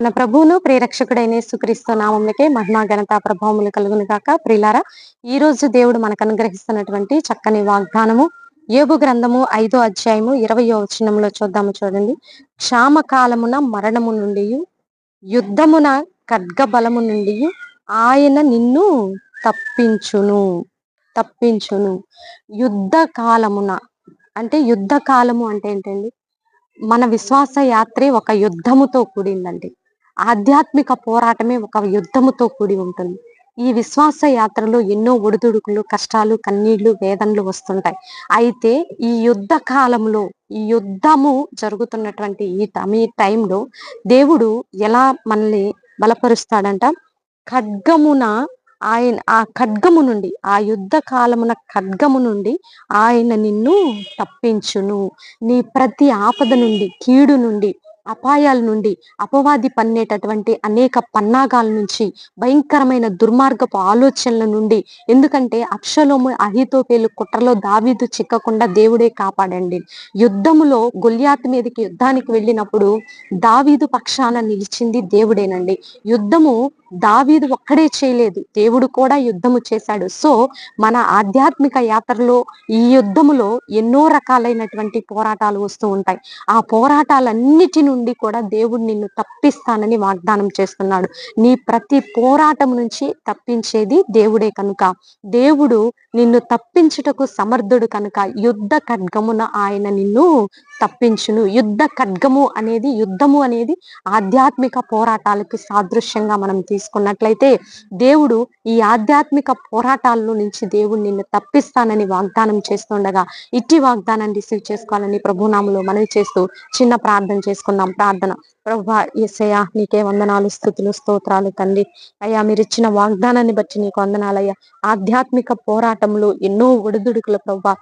మన ప్రభువును ప్రియరక్షకుడైన సుక్రీస్తు నామంకే మహిమా ఘనత ప్రభావములు కలుగును కాక ప్రిలారా ఈ రోజు దేవుడు మనకు అనుగ్రహిస్తున్నటువంటి చక్కని వాగ్దానము ఏబు గ్రంథము ఐదో అధ్యాయము ఇరవయో వచనంలో చూద్దాము చూడండి. క్షామకాలమున మరణము నుండి యుద్ధమున ఖడ్గ బలము నుండి ఆయన నిన్ను తప్పించును తప్పించును. యుద్ధ కాలమున అంటే యుద్ధ కాలము అంటే ఏంటండి? మన విశ్వాస యాత్రే ఒక యుద్ధముతో కూడిందండి. ఆధ్యాత్మిక పోరాటమే ఒక యుద్ధముతో కూడి ఉంటుంది. ఈ విశ్వాస యాత్రలో ఎన్నో ఒడిదుడుకులు కష్టాలు కన్నీళ్ళు వేదనలు వస్తుంటాయి. అయితే ఈ యుద్ధ కాలంలో ఈ యుద్ధము జరుగుతున్నటువంటి ఈ ఈ టైంలో దేవుడు ఎలా మనల్ని బలపరుస్తాడంట? ఖడ్గమున ఆయన ఆ ఖడ్గము నుండి ఆ యుద్ధ కాలమున ఖడ్గము నుండి ఆయన నిన్ను తప్పించును. నీ ప్రతి ఆపద నుండి కీడు నుండి అపాయాల నుండి అపవాది పన్నేటటువంటి అనేక పన్నాగాల నుంచి భయంకరమైన దుర్మార్గపు ఆలోచనల నుండి. ఎందుకంటే అక్షలోము అహితోపేలు కుట్రలో దావీదు చిక్కకుండా దేవుడే కాపాడండి. యుద్ధములో గొల్యాత్ మీదకి యుద్ధానికి వెళ్ళినప్పుడు దావీదు పక్షాన నిలిచింది దేవుడేనండి. యుద్ధము దావీదు ఒక్కడే చేయలేదు. దేవుడు కూడా యుద్ధము చేశాడు. సో మన ఆధ్యాత్మిక యాత్రలో ఈ యుద్ధములో ఎన్నో రకాలైనటువంటి పోరాటాలు వస్తూ ఉంటాయి. ఆ పోరాటాలన్నిటి నుండి కూడా దేవుడు నిన్ను తప్పిస్తానని వాగ్దానం చేస్తున్నాడు. నీ ప్రతి పోరాటం నుంచి తప్పించేది దేవుడే కనుక. దేవుడు నిన్ను తప్పించుటకు సమర్థుడు కనుక. యుద్ధ ఖడ్గమున ఆయన నిన్ను తప్పించును. యుద్ధ ఖడ్గము అనేది యుద్ధము అనేది ఆధ్యాత్మిక పోరాటాలకి సాదృశ్యంగా మనం తీసుకున్నట్లయితే దేవుడు ఈ ఆధ్యాత్మిక పోరాటాల్లో నుంచి దేవుడు నిన్ను తప్పిస్తానని వాగ్దానం చేస్తుండగా ఇట్టి వాగ్దానాన్ని రిసీవ్ చేసుకోవాలని ప్రభునామంలో మనవి చేస్తూ చిన్న ప్రార్థన చేసుకుందాం. ప్రార్థన. ప్రభా ఎసయ్యా నీకే వందనాలు స్థుతులు స్తోత్రాలు తండ్రి. అయ్యా మీరు ఇచ్చిన వాగ్దానాన్ని బట్టి నీకు వందనాలయ్యా ఆధ్యాత్మిక పోరాటంలో ఎన్నో ఒడిదుడుకుల ప్రభా.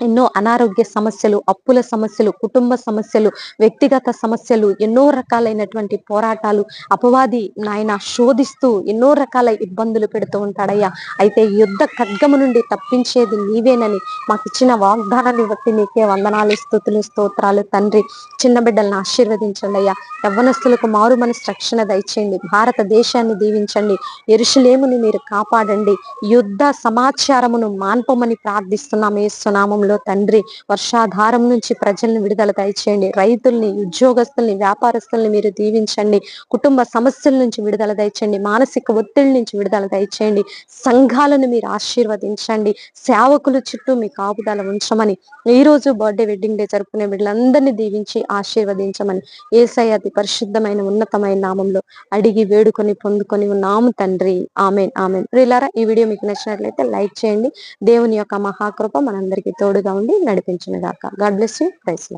ఎన్నో అనారోగ్య సమస్యలు అప్పుల సమస్యలు కుటుంబ సమస్యలు వ్యక్తిగత సమస్యలు ఎన్నో రకాలైనటువంటి పోరాటాలు అపవాది నాయన శోధిస్తూ ఎన్నో రకాల ఇబ్బందులు పెడుతూ ఉంటాడయ్యా. అయితే యుద్ధ ఖడ్గము నుండి తప్పించేది నీవేనని మాకు ఇచ్చిన వాగ్దానాన్ని బట్టి నీకే వందనాలు స్థుతులు స్తోత్రాలు. తండ్రి చిన్న బిడ్డలను ఆశీర్వదించండి అయ్యా యవ్వనస్తులకు మారు మనసు రక్షణ దయచేయండి. భారతదేశాన్ని దీవించండి. ఎరుషులేముని మీరు కాపాడండి. యుద్ధ సమాచారమును మాన్పమని ప్రార్థిస్తున్నాం. సునామంలో నామంలో తండ్రి వర్షాధారం నుంచి ప్రజల్ని విడుదల దయచేయండి. రైతుల్ని ఉద్యోగస్తుల్ని వ్యాపారస్తుల్ని మీరు దీవించండి. కుటుంబ సమస్యల నుంచి విడుదల దయచేయండి. మానసిక ఒత్తిడి నుంచి విడుదల దయచేయండి. సంఘాలను మీరు ఆశీర్వదించండి. సేవకుల చుట్టూ మీ కాపుదల ఉంచమని ఈ రోజు బర్త్డే వెడ్డింగ్ డే జరుపుకునే బిడ్డలందరినీ దీవించి ఆశీర్వదించమని ఏసై అతి పరిశుద్ధమైన ఉన్నతమైన నామంలో అడిగి వేడుకొని పొందుకొని ఉన్నాము తండ్రి. Amen amen. ప్రియులారా ఈ వీడియో మీకు నచ్చినట్లయితే లైక్ చేయండి. దేవుని యొక్క మహాకృప మనందరికీ తోడుగా ఉండి నడిపించిన దాకా గాడ్ బ్లెస్ యూ ప్రైస్